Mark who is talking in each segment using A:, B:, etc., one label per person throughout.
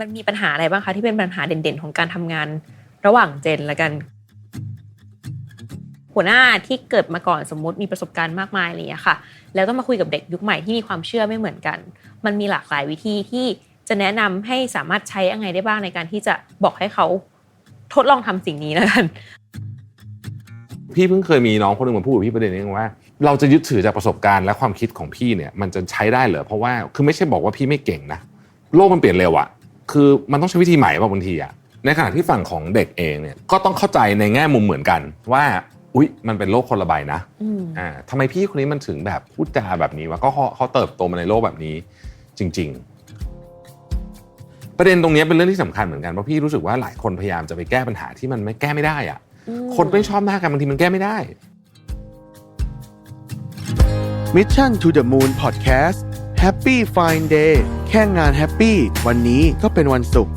A: มันมีปัญหาอะไรบ้างคะที่เป็นปัญหาเด่นๆ ของการทำงานระหว่างเจนละกัน หัวหน้าที่เกิดมาก่อนสมมติมีประสบการณ์มากมายอะไรอย่างเงี้ค่ะ แล้วต้องมาคุยกับเด็กยุคใหม่ที่มีความเชื่อไม่เหมือนกัน มันมีหลากหลายวิธีที่จะแนะนำให้สามารถใช้ยังไงได้บ้างในการที่จะบอกให้เขาทดลองทำสิ่งนี้แล้วกัน
B: พี่เพิ่งเคยมีน้องคนหนึ่งมาพูดกับพี่ประเด็นนี้ว่า เราจะยึดถือจากประสบการณ์และความคิดของพี่เนี่ยมันจะใช้ได้เหรอเพราะว่าคือไม่ใช่บอกว่าพี่ไม่เก่งนะโลกมันเปลี่ยนเร็วอะ คือมันต้องใช้วิธีใหม่บางทีอะในขณะที่ฝั่งของเด็กเองเนี่ยก็ต้องเข้าใจในแง่มุมเหมือนกัน ว่าอุ๊ยมันเป็นโลกคนละใบนะ
A: อืม
B: อ่าทำไมพี่คนนี้มันถึงแบบพูดจาแบบนี้วะก็เขาเขาเติบโตมาในโลกแบบนี้จริง ๆ ประเด็นตรงเนี้ยเป็นเรื่องที่สำคัญเหมือนกันเพราะพี่รู้สึกว่าหลายคนพยายามจะไปแก้ปัญหาที่มันไม่แก้ไม่ได้อะคนไม่ชอบหน้ากันบางทีมันแก้ไม่ได้
C: Mission to the Moon Podcast Happy Fine Day แค่งานแฮปปี้วันนี้ก็เป็นวันศุกร์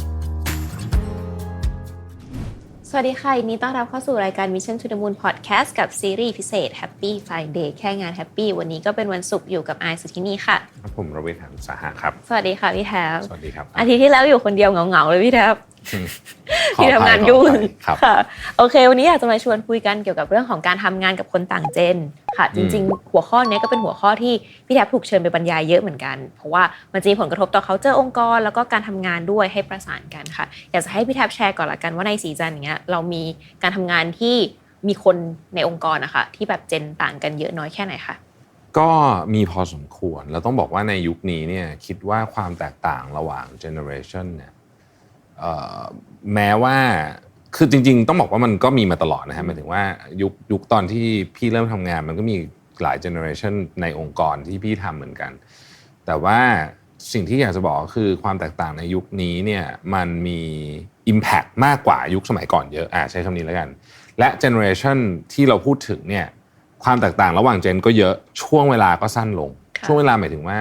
A: สวัสดีค่ะยินดีต้อนรับเข้าสู่รายการ Mission to the Moon Podcast กับซีรีส์พิเศษ Happy Fine Day แค่งานแฮปปี้วันนี้ก็เป็นวันศุกร์อยู่กับไอซ์สุทินีค่ะ
B: ครับผมรวิทย์หันสาหะครับ
A: สวัสดีค่ะพี่แทบ
B: สวัสดีครับ
A: อาทิตย์ที่แล้วอยู่คนเดียวเหงาๆเลยพี่แทบ
B: ขอ
A: ที่
B: อภั
A: ทำงาน
B: ขอ
A: ยุ่ง
B: อภัครับ
A: ค่ะโอเค วันนี้อยากจะมาชวนคุยกันเกี่ยวกับเรื่องของการทำงานกับคนต่างเจนค่ะ จริง ๆ หัวข้อเนี้ยก็เป็นหัวข้อที่พี่แทบถูกเชิญไปบรรยายเยอะเหมือนกัน เพราะว่ามันจะมีผลกระทบต่อเขาเจอองค์กร แล้วก็การทำงานด้วยให้ประสานกันค่ะ อยากจะให้พี่แทบแชร์ก่อนละกันว่าในสีจันอย่างเงี้ยเรามีการทำงานที่มีคนในองค์กรนะคะที่แบบเจนต่างกันเยอะน้อยแค่ไหนคะ
B: ก็มีพอสมควรแล้วต้องบอกว่าในยุคนี้เนี่ยคิดว่าความแตกต่างระหว่างเจเนอเรชันเนี่ยแม้ว่าคือจริง ๆ ต้องบอกว่ามันก็มีมาตลอดนะฮะหมายถึงว่ายุคยุคตอนที่พี่เริ่มทำงาน มันก็มีหลายเจเนอเรชันในองค์กรที่พี่ทำเหมือนกัน แต่ว่าสิ่งที่อยากจะบอกก็คือความแตกต่างในยุคนี้เนี่ยมันมี Impact มากกว่ายุคสมัยก่อนเยอะอะใช้คำนี้แล้วกัน และเจเนอเรชันที่เราพูดถึงเนี่ย ความแตกต่างระหว่างเจนก็เยอะช่วงเวลาก็สั้นลง
A: ค่ะ
B: ช่วงเวลาหมายถึงว่า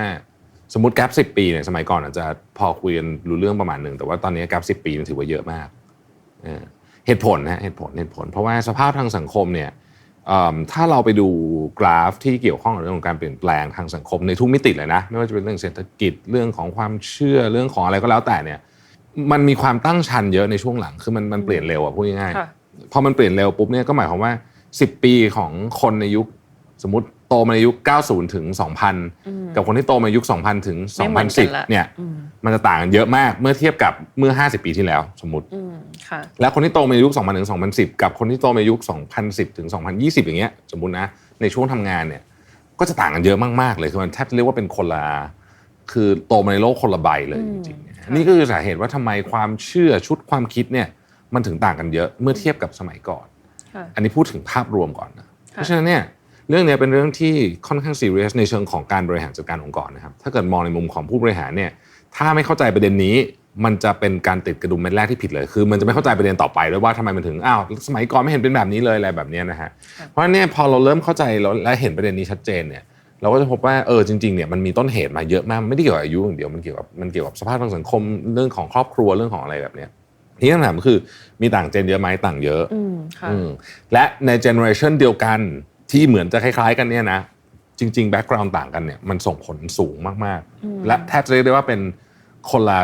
B: สมมติแกลบสิปีเนี่ยสมัยก่อนอาจจะพอคุยกันรู้เรื่องประมาณหนึ่งแต่ว่าตอนนี้แกลบสิปีมันถือว่าเยอะมากเออเหตุผลนะเหตุผลเหตุผล เพราะว่าสภาพทางสังคมเนี่ยเอิ่มถ้าเราไปดูกราฟที่เกี่ยวข้องกับเรื่องของการเปลี่ยนแปลงทางสังคมในทุกมิติเลยนะไม่ว่าจะเป็นเรื่องเศรษฐกิจเรื่องของความเชื่อเรื่องของอะไรก็แล้วแต่เนี่ยมันมีความตั้งชันเยอะในช่วงหลังคือมันมันเปลี่ยนเร็วอะพูดง่ายๆ
A: ค่ะ
B: พอมันเปลี่ยนเร็วปุ๊บเนี่ยก็หมายความว่า 10 ปีของคนในยุคสมมติโตมาในยุค 90 ถึง 2,000 กับคนที่โตมาในยุค 2000 ถึง
A: ไม่เหมือนกันละ
B: 2010 เนี่ย
A: อืม
B: มันจะต่างกันเยอะมากเมื่อเทียบกับเมื่อ 50 ปีที่แล้วสมมติ
A: อืมค่ะ
B: แล้วคนที่โตมาในยุค 2000 ถึง 2010 กับคนที่โตมาในยุค 2010 ถึง 2020 อย่างเงี้ยสมมตินะในช่วงทำงานเนี่ย ก็จะต่างกันเยอะมากๆเลยคือมันแทบจะเรียกว่าเป็นคนละคือโตมาในโลกคนละใบเลย
A: อื
B: จ
A: ม
B: ริงๆเนี่ย
A: ค่ะ
B: นี่ก็คือสาเหตุว่าทำไมความเชื่อชุดความคิดเนี่ยมันถึงต่างกันเยอะเมื่อเทียบกับสมัยก่อน
A: ค่ะ
B: อันนี้พูดถึงภาพรวมก่อนนะเพราะฉะนั้นเนี่ยเรื่องเนี้ยเป็นเรื่องที่ค่อนข้างซีเรียสในเชิงของการบริหารจัดการองค์กรนะครับ ถ้าเกิดมองในมุมของผู้บริหารเนี่ย ถ้าไม่เข้าใจประเด็นนี้ มันจะเป็นการติดกระดุมเม็ดแรกที่ผิดเลย คือ มันจะไม่เข้าใจประเด็นต่อไปด้วยว่าทำไมมันถึง อ้าว สมัยก่อนไม่เห็นเป็นแบบนี้เลยอะไรแบบเนี้ยนะฮะ เพราะฉะนั้นเนี่ยพอเราเริ่มเข้าใจแล้วและเห็นประเด็นนี้ชัดเจนเนี่ย เราก็จะพบว่า เออ จริงๆ เนี่ย มันมีต้นเหตุมาเยอะมากมันไม่ได้เกี่ยวกับอายุอย่างเดียว มันเกี่ยวกับ มันเกี่ยวกับสภาพทางสังคม เรื่องของครอบครัว เรื่องของอะไรแบบเนี้ย ทีนี้คำถามก็คือมีต่างเจนเยอะไหมต่างเยอะ
A: อืมค่ะ
B: อืมและในเจเนอเรชันเดียวกันที่เหมือนจะคล้าย ๆ กันเนี่ยนะจริงๆแบ็กกราวน์ต่างกันเนี่ยมันส่งผลสูงมาก
A: อืม
B: ๆและแทบจะเรียกได้ว่าเป็นคนละ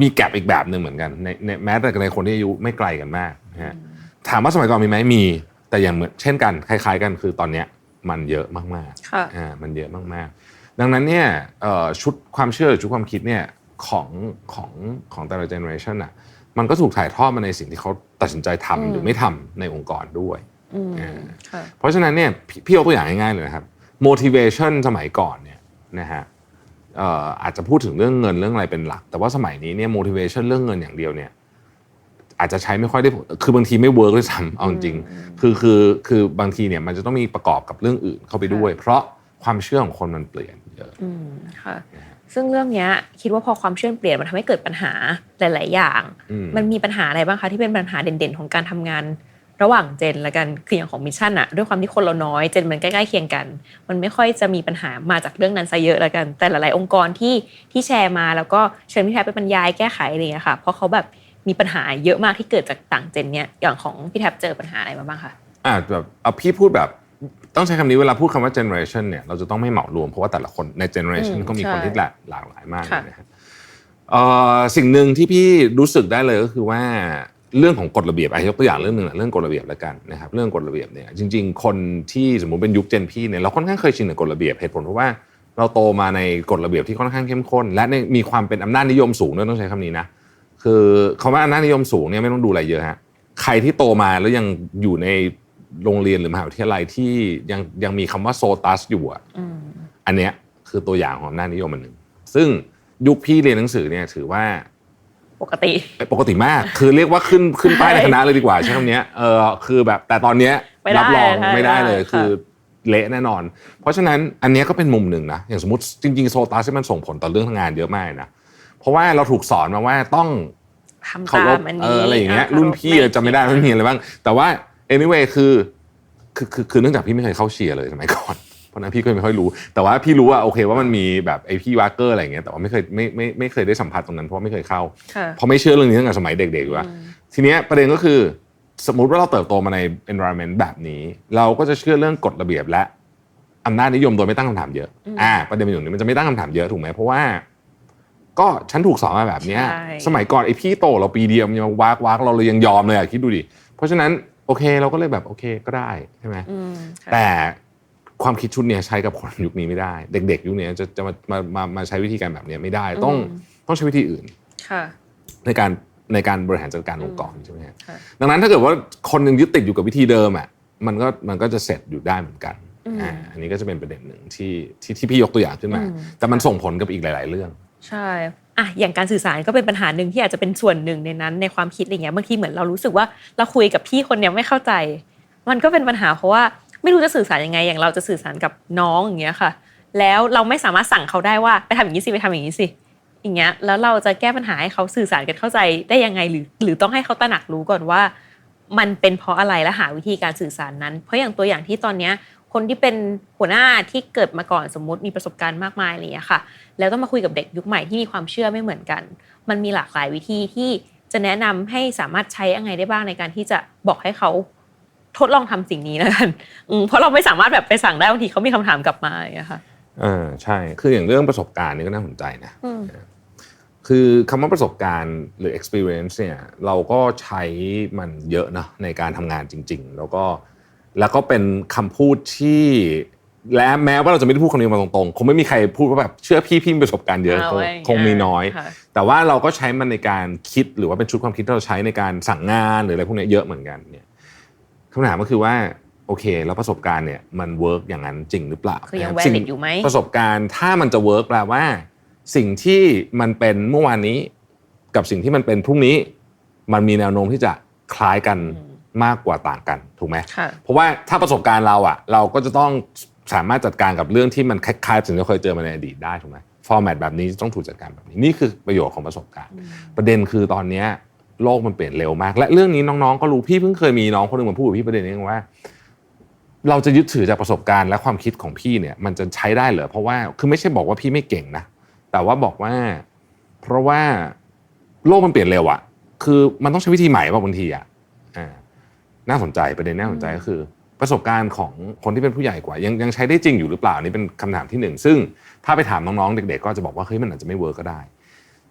B: มีแกลบอีกแบบหนึ่งเหมือนกันในในแม้แต่ในคนที่อายุไม่ไกลกันมากนะฮะถามว่าสมัยก่อนมีไหมมีแต่อย่างเหมือนเช่นกันคล้าย ๆ กันคือตอนเนี้ยมันเยอะมากๆ
A: ค่ะ
B: อ่ามันเยอะมากๆ ดังนั้นเนี่ยเอ่อชุดความเชื่อหรือชุดความคิดเนี่ยของของของแต่ละเจเนอเรชันอะ มันก็ถูกถ่ายทอดมาในสิ่งที่เขาตัดสินใจทำ
A: อืม
B: หรือไม่ทำในองค์กรด้วย
A: อืม
B: อ่า
A: ค่ะ
B: เพราะฉะนั้นเนี่ยพี่พี่ยกตัวอย่างง่ายๆเลยนะครับ motivation สมัยก่อนเนี่ยนะฮะเอ่ออาจจะพูดถึงเรื่องเงินเรื่องอะไรเป็นหลัก แต่ว่าสมัยนี้เนี่ย motivation เรื่องเงินอย่างเดียวเนี่ยอาจจะใช้ไม่ค่อยได้ผลคือบางทีไม่เวิร์กด้วยซ้ำเอาจริงๆคือคือคือบางทีเนี่ยมันจะต้องมีประกอบกับเรื่องอื่นเข้าไปด้วย เพราะความเชื่อของคนมันเปลี่ยนเยอะ
A: อืมค่ะ ซึ่งเรื่องเนี้ยคิดว่าพอความเชื่อเปลี่ยนมันทำให้เกิดปัญหาหลาย ๆ อย่าง
B: อืม
A: มันมีปัญหาอะไรบ้างคะที่เป็นปัญหาเด่น ๆ ของการทำงาน ระหว่างเจนละกันคืออย่างของมิชชั่นอะด้วยความที่คนเราน้อยเจนมันใกล้ๆเคียงกัน มันไม่ค่อยจะมีปัญหามาจากเรื่องนั้นซะเยอะละกัน แต่หลาย ๆ องค์กรที่ที่แชร์มาแล้วก็เชิญพี่แทบไปบรรยายแก้ไขอะไรอย่างเงี้ยค่ะเพราะเขาแบบมีปัญหาเยอะมากที่เกิดจากต่างเจนเนี้ยอย่างของพี่แทบเจอปัญหาอะไรมาบ้างคะ
B: อ่าแบบเอาพี่พูดแบบ ต้องใช้คำนี้เวลาพูดคำว่า generation เนี่ยเราจะต้องไม่เหมารวมเพราะว่าแต่ละคนใน generation
A: อืม
B: ก็มีคน
A: ใช่
B: ที่หลากหลากหลายมากเล
A: ค่ะ
B: ยนะฮะเอ่อสิ่งหนึ่งที่พี่รู้สึกได้เลยก็คือว่าเรื่องของกฎระเบียบอะยกตัวอย่างเรื่องหนึ่งอะเรื่องกฎระเบียบแล้วกันนะครับเรื่องกฎระเบียบเนี่ยจริง ๆ คนที่สมมุติเป็นยุคเจนพี่เนี่ยเราค่อนข้างเคยชินกับกฎระเบียบเหตุผลเพราะว่าเราโตมาในกฎระเบียบที่ค่อนข้างเข้มข้น และในมีความเป็นอำนาจนิยมสูงด้วยต้องใช้คำนี้นะคือคำว่าอำนาจนิยมสูงเนี่ยไม่ต้องดูอะไรเยอะฮะใครที่โตมาแล้วยังอยู่ใน โรงเรียนหรือมหาวิทยาลัยที่ยังยังมีคำว่าโซตัสอยู่อะ
A: อืม
B: อันเนี้ยคือตัวอย่างของอำนาจนิยมอันหนึ่งซึ่งยุคพี่เรียนหนังสือเนี่ยถือว่า
A: ปกติ
B: ปกติมาก คือเรียกว่าขึ้นขึ้นป้ายในคณะเลยดีกว่าใช้คำเนี้ยเออคือแบบแต่ตอนเนี้ย
A: ไม่ได้
B: รับรอง
A: ใช่
B: ไม่ได้เลย
A: ค่ะ
B: คือเละแน่นอน เพราะฉะนั้นอันเนี้ยก็เป็นมุมหนึ่งนะอย่างสมมติจริงๆโซตัสที่มันส่งผลต่อเรื่องทำงานเยอะมากนะเพราะว่าเราถูกสอนมาว่าต้อง
A: ทำ
B: เคา
A: ตารม
B: พ
A: อัน
B: เอ
A: นี้
B: ออะไรอย่างเงี้ย
A: เคา
B: รุ่นพี่
A: ไม่
B: จะไม่ได้ไม่มีอะไรบ้าง แต่ว่า anyway คือคือคือคือเนื่องจากพี่ไม่เคยเข้าเชียร์เลยสมัยก่อนเพราะฉะนั้นพี่ก็ไม่ค่อยรู้ แต่ว่าพี่รู้ว่าโอเคว่ามันมีแบบไอพี่วากเกอร์อะไรอย่างเงี้ยแต่ว่าไม่เคยไม่ไม่ไม่เคยได้สัมผัสตรงนั้นเพราะว่าไม่เคยเข้า
A: ค่ะ
B: เพราะไม่เชื่อเรื่องนี้ตั้งแต่สมัยเด็กๆอยู่แล้วทีเนี้ยประเด็นก็คือสมมุติว่าเราเติบโตมาใน environment แบบนี้ เราก็จะเชื่อเรื่องกฎระเบียบและอำนาจนิยมโดยไม่ตั้งคำถามเยอะอ่าประเด็นมันอยู่ตรงนี้มันจะไม่ตั้งคำถามเยอะถูกไหมเพราะว่าก็ฉันถูกสอนมาแบบเนี้ย
A: ใช่
B: สมัยก่อนไอพี่โตเราปีเดียวมันยังมาวากวากเราเลยยังยอมเลยอะคิดดูดิเพราะฉะนั้น โอเค เราก็เลยแบบโอเคก็ได้ใช่ไหม
A: อืมค่ะ
B: แต่ความคิดชุดเนี้ยใช้กับคนยุคนี้ไม่ได้ เด็ก ๆ ยุคนี้จะจะมามามามาใช้วิธีการแบบเนี้ยไม่ได้ ต้อง
A: อืม
B: ต้องใช้วิธีอื่น
A: ค่ะ
B: ในการในการบริหารจัดการองค์กรใช่ไหมฮะ
A: ค่ะ
B: ดังนั้นถ้าเกิดว่าคนหนึ่งยึดติดอยู่กับวิธีเดิมอะมันก็มันก็จะเสร็จอยู่ได้เหมือนกัน
A: อืม
B: อ่าอันนี้ก็จะเป็นประเด็นหนึ่งที่ที่ที่พี่ยกตัวอย่างขึ้นมา
A: อืม
B: แต่มันส่งผลกับอีกหลาย ๆ เรื่อง
A: ใช่อะอย่างการสื่อสารก็เป็นปัญหาหนึ่งที่อาจจะเป็นส่วนหนึ่งในนั้นในความคิดอะไรเงี้ยบางทีเหมือนเรารู้สึกว่าเราคุยกับพี่คนเนี้ยไม่เข้าใจ มันก็เป็นปัญหาเพราะว่าไม่รู้จะสื่อสารยังไง อย่างเราจะสื่อสารกับน้องอย่างเงี้ยค่ะ แล้วเราไม่สามารถสั่งเขาได้ว่าไปทำอย่างนี้สิไปทำอย่างนี้สิอย่างเงี้ยแล้วเราจะแก้ปัญหาให้เขาสื่อสารกันเข้าใจได้ยังไงหรือ หรือต้องให้เขาตระหนักรู้ก่อนว่า มันเป็นเพราะอะไรและหาวิธีการสื่อสารนั้น เพราะอย่างตัวอย่างที่ตอนเนี้ย คนที่เป็นหัวหน้าที่เกิดมาก่อนสมมติมีประสบการณ์มากมายอะไรอย่างเงี้ยค่ะ แล้วต้องมาคุยกับเด็กยุคใหม่ที่มีความเชื่อไม่เหมือนกัน มันมีหลากหลายวิธีที่จะแนะนำให้สามารถใช้ยังไงได้บ้างในการที่จะบอกให้เขาทดลองทำสิ่งนี้แล้วกันอืมเพราะเราไม่สามารถแบบไปสั่งได้บางทีเขามีคำถามกลับมาอย่างเงี้ยค่ะ
B: เออใช่ คืออย่างเรื่องประสบการณ์นี่ก็น่าสนใจนะ
A: อืม
B: คือคำว่าประสบการณ์หรือ experience เนี่ยเราก็ใช้มันเยอะนะในการทำงานจริง ๆ แล้วก็ แล้วก็เป็นคำพูดที่ และแม้ว่าเราจะไม่ได้พูดคำนี้มาตรงๆคงไม่มีใครพูดว่าแบบเชื่อพี่พี่มีประสบการณ์เยอะ
A: เอา
B: คง
A: ไว้
B: คงมีน้อย
A: ค่ะ
B: แต่ว่าเราก็ใช้มันในการคิดหรือว่าเป็นชุดความคิดที่เราใช้ในการสั่งงานหรืออะไรพวกเนี้ยเยอะเหมือนกันเนี่ยคำถามก็คือว่าโอเค แล้วประสบการณ์เนี่ยมันเวิร์กอย่างนั้นจริงหรือเปล่า
A: คือยัง
B: นะรับ
A: valid อยู่ไหม
B: ประสบการณ์ถ้ามันจะเวิร์กแปลว่า สิ่งที่มันเป็นเมื่อวานนี้ กับสิ่งที่มันเป็นพรุ่งนี้ มันมีแนวโน้มที่จะคล้ายกัน มากกว่าต่างกันถูกไหม
A: ค่ะ
B: เพราะว่าถ้าประสบการณ์เราอะเราก็จะต้องสามารถจัดการกับเรื่องที่มันคล้ายๆสิ่งที่เราเคยเจอมาในอดีตได้ถูกไหมฟอร์แมตแบบนี้ต้องถูกจัดการแบบนี้นี่คือประโยชน์ของประสบการณ์ ประเด็นคือตอนเนี้ยโลกมันเปลี่ยนเร็วมาก และเรื่องนี้น้องๆก็รู้พี่เพิ่งเคยมีน้องคนหนึ่งมาพูดกับพี่ประเด็นนี้ว่า เราจะยึดถือจากประสบการณ์และความคิดของพี่เนี่ย มันจะใช้ได้เหรอเพราะว่าคือไม่ใช่บอกว่าพี่ไม่เก่งนะแต่ว่าบอกว่า เพราะว่าโลกมันเปลี่ยนเร็วอะคือมันต้องใช้วิธีใหม่ป่ะบางทีอะอ่า น่าสนใจประเด็นน่าสนใจก็คือ ประสบการณ์ของคนที่เป็นผู้ใหญ่กว่า ยังยังใช้ได้จริงอยู่หรือเปล่านี่เป็นคำถามที่หนึ่งซึ่งถ้าไปถามน้องๆเด็ก ๆ ก็จะบอกว่าเฮ้ยมันอาจจะไม่เวิร์กก็ได้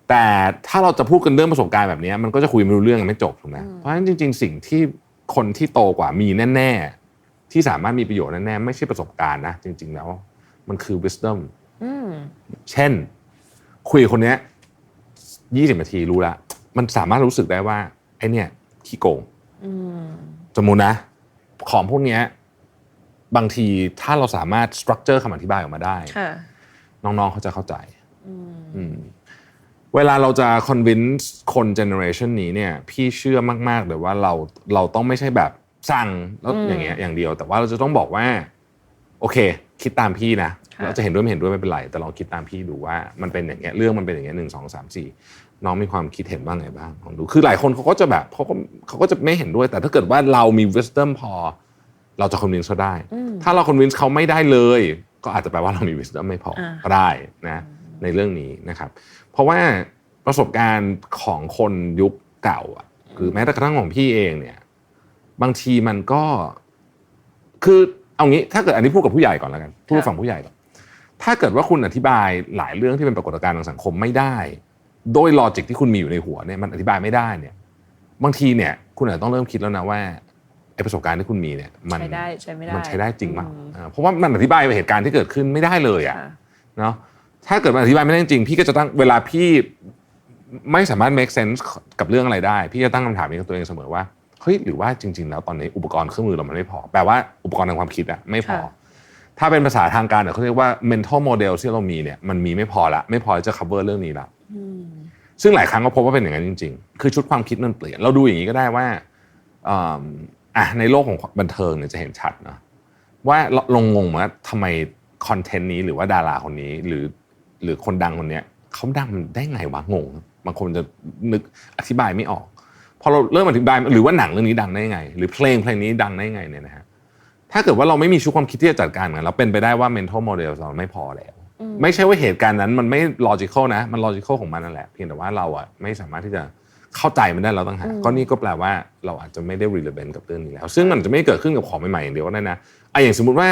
B: แต่ถ้าเราจะพูดกันเรื่องประสบการณ์แบบนี้มันก็จะคุยไม่รู้เรื่องกันไม่จบถูกไหมเพราะฉะนั้นจริง ๆ สิ่งที่คนที่โตกว่ามีแน่ๆที่สามารถมีประโยชน์แน่ๆไม่ใช่ประสบการณ์นะจริง ๆ แล้ว มันคือ wisdom
A: อืม
B: เช่น คุยกับคนเนี้ยยี่สิบนาทีรู้ละมันสามารถรู้สึกได้ว่าไอเนี่ยขี้โกง
A: อืม
B: สมมุตินะ ของพวกเนี้ยบางทีถ้าเราสามารถสตรัคเจอร์คำอธิบายออกมาได้
A: ค่ะ
B: น้องๆเขาจะเข้าใจ
A: อืม
B: อืมเวลาเราจะ convince คน generation นี้เนี่ย พี่เชื่อมากๆเลยว่าเราเราต้องไม่ใช่แบบสั่งแล้ว
A: อืม
B: อย่างเงี้ยอย่างเดียว แต่ว่าเราจะต้องบอกว่า โอเค คิดตามพี่นะ
A: ค่ะ
B: เราจะเห็นด้วยไม่เห็นด้วยไม่เป็นไร แต่ลองคิดตามพี่ดูว่ามันเป็นอย่างเงี้ยเรื่องมันเป็นอย่างเงี้ยหนึ่งสองสามสี่ น้องมีความคิดเห็นว่าไงบ้างลองดูคือหลายคนเขาก็จะแบบเขาก็เขาก็จะไม่เห็นด้วย แต่ถ้าเกิดว่าเรามี wisdom พอ เราจะ convince เขาได้
A: อืม
B: ถ้าเรา convince เขาไม่ได้เลย ก็อาจจะแปลว่าเรามี wisdom ไม่พออาก็ได้นะในเรื่องนี้นะครับ เพราะว่าประสบการณ์ของคนยุคเก่าอะหรือแม้แต่กระทั่งของพี่เองเนี่ย บางทีมันก็ คือเอางี้ถ้าเกิดอันนี้พูดกับผู้ใหญ่ก่อนแล้วกันพูดกับฝั่งผู้ใหญ่ก่อนถ้าเกิดว่าคุณอธิบายหลายเรื่องที่เป็นปรากฏการณ์ทางสังคมไม่ได้ โดยลอจิกที่คุณมีอยู่ในหัวเนี่ยมันอธิบายไม่ได้เนี่ย บางทีเนี่ย คุณอาจจะต้องเริ่มคิดแล้วนะว่าไอ้ประสบการณ์ที่คุณมีเนี่ยมัน
A: ใช้ได้ใช้ไม่ได้
B: มันใช้ได้จริงมั้ย
A: อืม
B: อ่าเพราะว่ามันอธิบายเหตุการณ์ที่เกิดขึ้นไม่ได้เลยอะ
A: ค่ะ
B: เนาะถ้าเกิดมันอธิบายไม่ได้จริงพี่ก็จะตั้งเวลาพี่ไม่สามารถ make sense กับเรื่องอะไรได้ พี่จะตั้งคำถามนี้กับตัวเองเสมอว่าเฮ้ยหรือว่าจริง ๆ แล้วตอนนี้อุปกรณ์เครื่องมือเรามันไม่พอแปลว่าอุปกรณ์ทางความคิดอะไม่พอ
A: ค่ะ
B: ถ้าเป็นภาษาทางการเนี่ยเขาเรียกว่า mental model ที่เรามีเนี่ยมันมีไม่พอละไม่พอจะ cover เรื่องนี้ละ
A: อืม
B: ซึ่งหลายครั้งก็พบว่าเป็นอย่างนั้นจริง ๆ คือชุดความคิดมันเปลี่ยน เราดูอย่างนี้ก็ได้ว่าอ่าในโลกของบันเทิงเนี่ยจะเห็นชัดนะว่าเราลงงงว่าทำไมคอนเทนต์นี้หรือว่าดาราคนนี้หรือหรือคนดังคนเนี้ยเขาดังได้ไงวะงงบางคนจะนึกอธิบายไม่ออกพอเราเริ่มอธิบายหรือว่าหนังเรื่องนี้ดังได้ไง หรือเพลงเพลงนี้ดังได้ไงเนี่ยนะฮะถ้าเกิดว่าเราไม่มีชุดความคิดที่จะจัดการมันเราเป็นไปได้ว่า mental model เราไม่พอแล้ว ไม่ใช่ว่าเหตุการณ์นั้นมันไม่ logical นะ มัน logical ของมันนั่นแหละเพียงแต่ว่าเราอะไม่สามารถที่จะเข้าใจมันได้เราต้องหาก็นี่ก็แปลว่าเราอาจจะไม่ได้ relevant กับเรื่องนี้แล้ว ซึ่งมันจะไม่เกิดขึ้นกับของใหม่ๆอย่างเดียวก็ได้นะไอะอย่างสมมุติว่า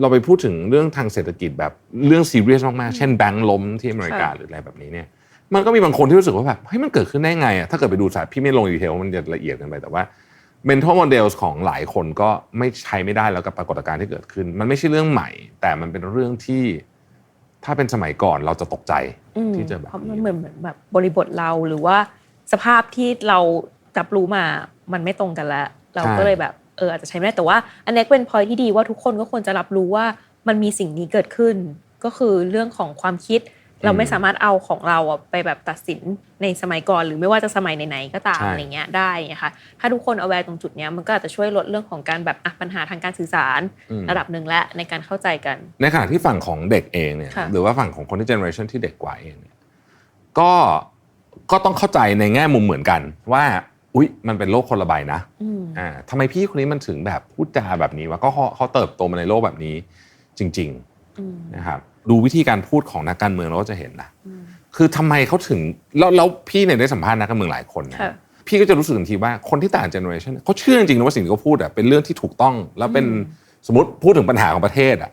B: เราไปพูดถึงเรื่องทางเศรษฐกิจแบบเรื่อง serious มากๆ เช่นแบงก์ล้มที่อเมริกาหรืออะไรแบบนี้เนี่ย มันก็มีบางคนที่รู้สึกว่าแบบเฮ้ยมันเกิดขึ้นได้ไงอะถ้าเกิดไปดูสายพี่ไม่ลงดีเทลมันจะละเอียดเกันไปแต่ว่า mental models ของหลายคนก็ไม่ใช้ไม่ได้แล้วกับปรากฏการณ์ที่เกิดขึ้น มันไม่ใช่เรื่องใหม่ แต่มันเป็นเรื่องที่ ถ้าเป็นสมัยก่อนเราจะตกใจ
A: อืม
B: ที่จะแบบ
A: เพราะมันเหมือนเหมือนแบบบริบทเราหรือว่าสภาพที่เรารับรู้มา มันไม่ตรงกันแล้ว เราก็เลยแบบเอออาจจะใช้ไม่ได้แต่ว่า อันนี้เป็นพอยที่ดีว่าทุกคนก็ควรจะรับรู้ว่ามันมีสิ่งนี้เกิดขึ้น ก็คือเรื่องของความคิด เราไม่สามารถเอาของเราอะไปแบบตัดสินในสมัยก่อน หรือไม่ว่าจะสมัยไหนๆก็ตาม
B: ใช่
A: อะไรเงี้ยได้นะคะถ้าทุกคนเอาแวร์ตรงจุดเนี้ยมันก็อาจจะช่วยลดเรื่องของการแบบอะปัญหาทางการสื่อสาร
B: อืม
A: ระดับหนึ่งและในการเข้าใจกัน
B: ในขณะที่ฝั่งของเด็กเองเนี่ย
A: ค่ะ
B: หรือว่าฝั่งของคนที่เจเนอเรชันที่เด็กกว่าเองเนี่ยก็ก็ต้องเข้าใจในแง่มุมเหมือนกันว่าอุ๊ยมันเป็นโลกคนละใบนะ
A: อืม
B: อ่าทำไมพี่คนนี้มันถึงแบบพูดจาแบบนี้วะก็เขาเขาเติบโตมาในโลกแบบนี้จริง
A: อืม
B: ๆนะครับ ดูวิธีการพูดของนักการเมืองเราก็จะเห็นนะ
A: อืม
B: คือทำไมเขาถึงแล้วแล้วพี่เนี่ยได้สัมภาษณ์นักการเมืองหลายคนนะ
A: ค่ะ
B: พี่ก็จะรู้สึกทันทีว่าคนที่ต่างเจเนอเรชันเขาเชื่อจริงๆนะว่าสิ่งที่เขาพูดอะเป็นเรื่องที่ถูกต้อง แล้วเป็นสมมติพูดถึงปัญหาของประเทศอะ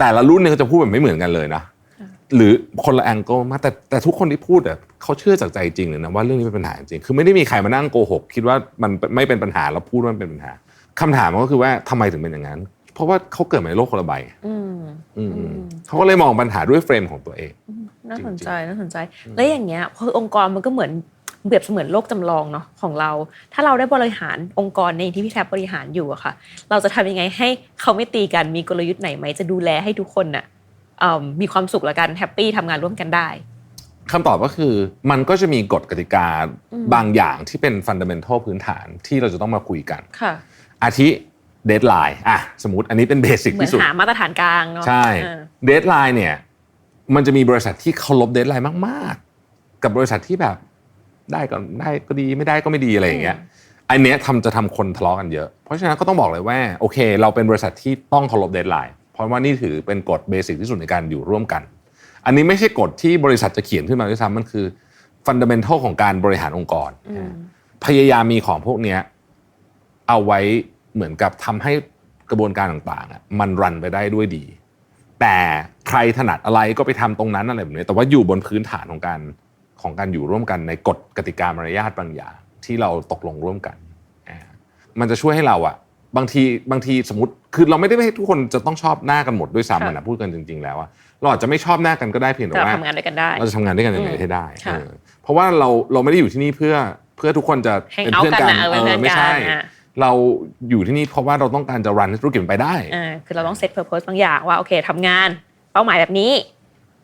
B: แต่ละรุ่นเนี่ยก็จะพูดแบบไม่เหมือนกันเลยนะ
A: ค่ะ
B: หรือคนละแองเกิลมากแต่แต่ทุกคนที่พูดอะเขาเชื่อจากใจจริงเลยนะว่าเรื่องนี้เป็นปัญหาจริงคือไม่ได้มีใครมานั่งโกหก คิดว่ามันไม่เป็นปัญหาแล้วพูดว่ามันเป็นปัญหาคำถามก็คือว่าทำไมถึงเป็นอย่างนั้นเพ ราะว่าเขาเกิดมาในโลกคนละใบ
A: อืม
B: อืม
A: อืม
B: เขาก็เลยมองปัญหาด้วยเฟรมของตัวเอง
A: น่าสนใจ
B: จริงๆ
A: น่าสนใจ แล้วอย่างเงี้ยพอองค์กรมันก็เหมือนเปรียบเสมือนโลกจำลองเนาะของเรา ถ้าเราได้บริหารองค์กรในที่พี่แทบบริหารอยู่อะค่ะ เราจะทำยังไงให้เขาไม่ตีกันมีกลยุทธ์ไหนไหมจะดูแลให้ทุกคนน่ะเอิ่มมีความสุขและกันแฮปปี้ทำงานร่วมกันได้
B: คำตอบก็คือมันก็จะมีกฎกติกา
A: อืม
B: บางอย่างที่เป็นฟันดั m เ n นทัลพื้นฐานที่เราจะต้องมาคุยกัน
A: ค่ะ
B: อาทิ เดทไลน์อะสมมติอันนี้เป็นเบสิก
A: เหมือน
B: ที่สุด
A: หามาตรฐานกลางเนาะ
B: ใช่
A: เออ
B: เดทไลน์เนี่ยมันจะมีบริษัทที่เคารพเดทไลน์มากๆ กับบริษัทที่แบบได้ก็ได้ก็ดีไม่ได้ก็ไม่ดีอะไรอย่างเงี้ยอันเนี้ยทำจะทำคนทะเลาะกันเยอะ เพราะฉะนั้นก็ต้องบอกเลยว่าโอเค เราเป็นบริษัทที่ต้องเคารพเดทไลน์เพราะว่านี่ถือเป็นกฎเบสิกที่สุดในการอยู่ร่วมกัน อันนี้ไม่ใช่กฎที่บริษัทจะเขียนขึ้นมาด้วยซ้ำมันคือฟันดั m เ n นทัลของการบริหารองค์กร
A: อืม
B: พยายามมีของพวกเนี้ยเอาไว้ เหมือนกับทำให้กระบวนการต่างๆอะมันรันไปได้ด้วยดี แต่ใครถนัดอะไรก็ไปทำตรงนั้นอะไรแบบนี้ แต่ว่าอยู่บนพื้นฐานของการของการอยู่ร่วมกันในกฎกติกามารยาทบางอย่างที่เราตกลงร่วมกันอ่ามันจะช่วยให้เราอะบางทีบางทีสมมติคือเราไม่ได้ให้ทุกคนจะต้องชอบหน้ากันหมดด้วยซ้ำอะนะพูดกันจริง ๆ แล้วอะเราอาจจะไม่ชอบหน้ากันก็ได้เพียงแต่
A: แต่เรา
B: ว่า
A: ทำงานด้วยกันได้
B: เราจะทำงานด้วยกันยังไง
A: อืม
B: ให้ได้
A: ค่ะ
B: เออเพราะว่าเราเราไม่ได้อยู่ที่นี่เพื่อเพื่อทุกคนจะ
A: Hang
B: เป็น
A: out
B: เพื่อนกัน
A: กันนะเออเป็นเพื่อน
B: ไม่ใช่
A: กันอะ
B: เราอยู่ที่นี่เพราะว่าเราต้องการจะรันธุรกิจมันไปได้
A: อ่าคือเราต้องเซตเพอร์โพสบางอย่างว่าโอเคทำงาน เป้าหมายแบบนี้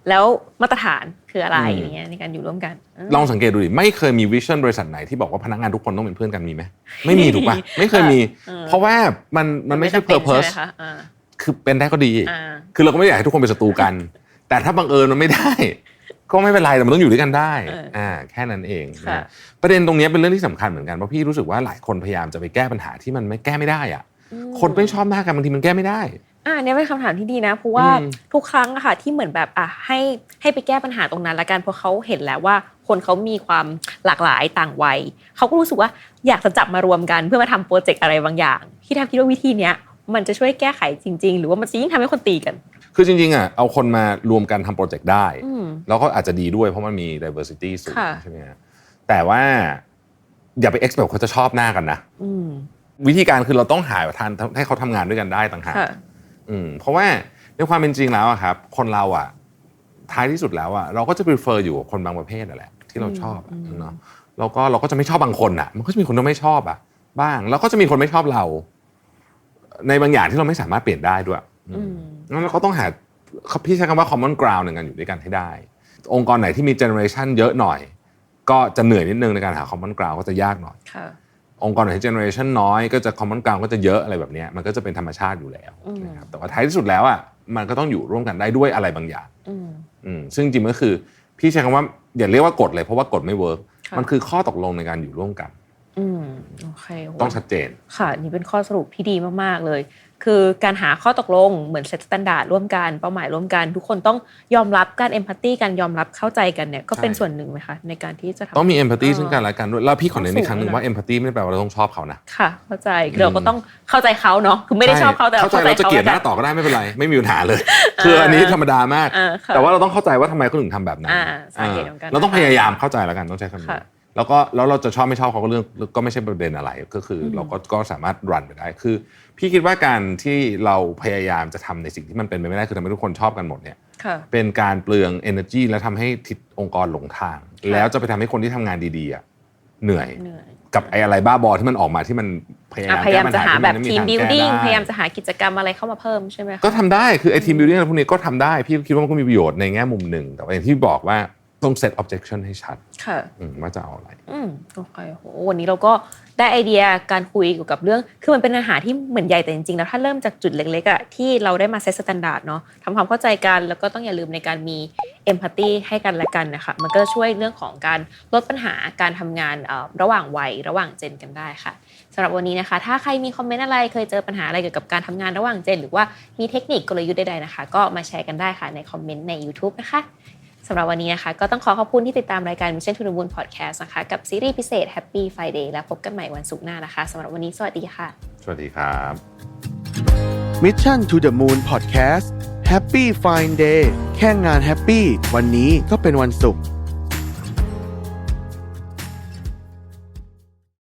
A: แล้วมาตรฐานคืออะไร
B: อืม
A: อย่างเงี้ยในการอยู่ร่วมกันเออ
B: ลองสังเกตดูดิไม่เคยมีวิชั่นบริษัทไหนที่บอกว่าพนักงานทุกคนต้องเป็นเพื่อนกันมีไหมไม่มีถูกปะไม่เคยมี
A: เออ
B: เพราะว่ามันมันไม่ใช่
A: จำป็น
B: purpose
A: ใช่ไหมคะอ่า
B: คือเป็นได้ก็ดี
A: อ่า
B: คือเราก็ไม่อยากให้ทุกคนเป็นศัตรูกัน แต่ถ้าบังเอิญมันไม่ได้ ก็ไม่เป็นไรแต่มันต้องอยู่ด้วยกันได้
A: เอออ่
B: อ่าแค่นั้นเอง
A: ค่ะ
B: นะประเด็นตรงนี้เป็นเรื่องที่สำคัญเหมือนกันเพราะพี่รู้สึกว่าหลายคนพยายามจะไปแก้ปัญหาที่มันไม่แก้ไม่ได้อะ
A: อืม
B: คนไม่ชอบหน้ากันบางทีมันแก้ไม่ได้
A: อ่าเนี่ยเป็นคำถามที่ดีนะเพราะว่า
B: อืม
A: ทุกครั้งอะค่ะที่เหมือนแบบอะให้ให้ไปแก้ปัญหาตรงนั้นละกันเพราะเขาเห็นแล้วว่าคนเขามีความหลากหลายต่างวัยเขาก็รู้สึกว่าอยากจะจับมารวมกันเพื่อมาทำโปรเจกต์อะไรบางอย่างที่แทบคิดว่าวิธีเนี้ยมันจะช่วยแก้ไขจริง ๆ หรือว่ามันจะยิ่งทำให้คนตีกัน
B: คือจริงๆอะเอาคนมารวมกันทำโปรเจกต์ได้
A: อืม
B: แล้วก็อาจจะดีด้วยเพราะมันมี diversity สูง
A: ค่ะ
B: ใช่ไหมฮะแต่ว่าอย่าไป expect เขาจะชอบหน้ากันนะ
A: อืม
B: วิธีการคือเราต้องหาทางให้เขาทำงานด้วยกันได้ต่างหาก
A: ค่ะ
B: อืมเพราะว่าในความเป็นจริงแล้วอะครับ คนเราอะท้ายที่สุดแล้วอะเราก็จะ prefer อยู่กับคนบางประเภทนั่นแหละที่เราชอบอะ
A: อืม
B: เนาะแล้วก็เราก็จะไม่ชอบบางคนอะมันก็จะมีคนที่ไม่ชอบอะบ้าง แล้วก็จะมีคนไม่ชอบเรา ในบางอย่างที่เราไม่สามารถเปลี่ยนได้ด้วย
A: อืม
B: งั้นเราก็ต้องหาพี่ใช้คำว่า common ground ในการอยู่ด้วยกันให้ได้ องค์กรไหนที่มี generation เยอะหน่อย ก็จะเหนื่อยนิดนึงในการหา common ground ก็จะยากหน่อย
A: ค่ะ
B: องค์กรไหนที่ generation น้อยก็จะ common ground ก็จะเยอะอะไรแบบเนี้ยมันก็จะเป็นธรรมชาติอยู่แล้ว
A: อืม
B: นะครับแต่ว่าท้ายที่สุดแล้วอะมันก็ต้องอยู่ร่วมกันได้ด้วยอะไรบางอย่าง
A: อืม
B: อืมซึ่งจริงๆก็คือพี่ใช้คำว่าอย่าเรียกว่ากฎเลยเพราะว่ากฎไม่เวิร์ก
A: ค่ะ
B: มันคือข้อตกลงในการอยู่ร่วมกัน
A: อืมโอเคโห
B: ต้องชัดเจน
A: ค่ะนี่เป็นข้อสรุปที่ดีมากๆเลย คือการหาข้อตกลงเหมือนเซตสแตนดาร์ดร่วมกันเป้าหมายร่วมกัน ทุกคนต้องยอมรับการเอมพัตตีการยอมรับเข้าใจกันเนี่ยก็เป็น
B: ใช่
A: ส่วนหนึ่งไหมคะในการที่จะทำ
B: ต้องมี empathy
A: เออ
B: ซึ่งกันและกันด้วยแล้วพี่ขอเน้นอีกครั้งหนึ่ง
A: ต้องสูง
B: ว่า empathy ไม่ได้แปลว่าเราต้องชอบเขานะ
A: ค่ะ เข้าใจคือเราก็ต้องเข้าใจเขาเนาะคือไม่ได้ชอบเขาแต่
B: เข้าใจเราจะเกลียดหน้าต่อก็ได้ไม่เป็นไรไม่มีปัญหาเลย คืออันนี้ธรรมดามาก
A: อ่าค่ะ
B: แต่ว่าเราต้องเข้าใจว่าทำไมเขาถึงทำแบบนั้น
A: อ่าสาเหตุของการ
B: เราต้องพยายามเข้าใจแล้วกันต้องใช้คำนี้
A: ค่ะ
B: แล้วก็แล้วเราจะชอบไม่ชอบเขาก็เรื่องก็ไม่ใช่ประเด็นอะไรก็คืออ
A: ม
B: เราก็ก็สามารถรันไปได้คือ พี่คิดว่าการที่เราพยายามจะทำในสิ่งที่มันเป็นไปไม่ได้คือทำให้ทุกคนชอบกันหมดเนี่ย
A: ค่ะ
B: เป็นการเปลือง energy และทำให้ทิศองค์กรหลงทาง
A: ค่ะ
B: แล้วจะไปทำให้คนที่ทำงานดีๆอะเหนื่อย
A: เหนื่อย
B: กับไอ้อะไรบ้าบอที่มันออกมาที่มันพยายา
A: อะ
B: ม
A: พยายาม
B: แก้ปัญ
A: จะหา
B: ที่
A: แบบ
B: นไที
A: ม
B: ทาง
A: บิว
B: แก้
A: ดิ้ง
B: ได้
A: พยายามจะหากิจกรรมอะไรเข้ามาเพิ่มใช่ไหมคะ
B: ก็ทำได้คือไอ้ทีมบิวดิ้งอะไรพวกนี้ก็ทำได้ พี่คิดว่ามันก็มีประโยชน์ในแง่มุมหนึ่ง แต่ว่าอย่างที่บอกว่าต้อง set objection ให้ชัด
A: ค่ะ
B: อืมว่าจะเอาอะไร
A: อืมโอเคโหวันนี้เราก็ ได้ไอเดียการคุยเกี่ยวกับเรื่อง คือมันเป็นอาหารที่เหมือนใหญ่แต่จริงๆแล้วถ้าเริ่มจากจุดเล็กๆอะที่เราได้มาเซตสแตนดาร์ดเนาะทำความเข้าใจกันแล้วก็ต้องอย่าลืมในการมีเอมพัตตีให้กันและกันนะคะมันก็ช่วยเรื่องของการลดปัญหาการทำงานระหว่างวัยระหว่างเจนกันได้ค่ะสำหรับวันนี้นะคะ ถ้าใครมีคอมเมนต์อะไรเคยเจอปัญหาอะไรเกี่ยวกับการทำงานระหว่างเจน หรือว่ามีเทคนิคกลยุทธ์ใดๆนะคะ ก็มาแชร์กันได้ค่ะในคอมเมนต์ใน YouTube นะคะ สำหรับวันนี้นะคะ ก็ต้องขอขอบคุณที่ติดตามรายการ Mission to the Moon Podcast นะคะ กับซีรีส์พิเศษ Happy Friday แล้วพบกันใหม่วันศุกร์หน้านะคะสำหรับวันนี้สวัสดีค่ะ
B: สวัสดีครับ
C: Mission to the Moon Podcast Happy Fine Day แค่งานแฮปปี้วันนี้ก็เป็นวันศุกร์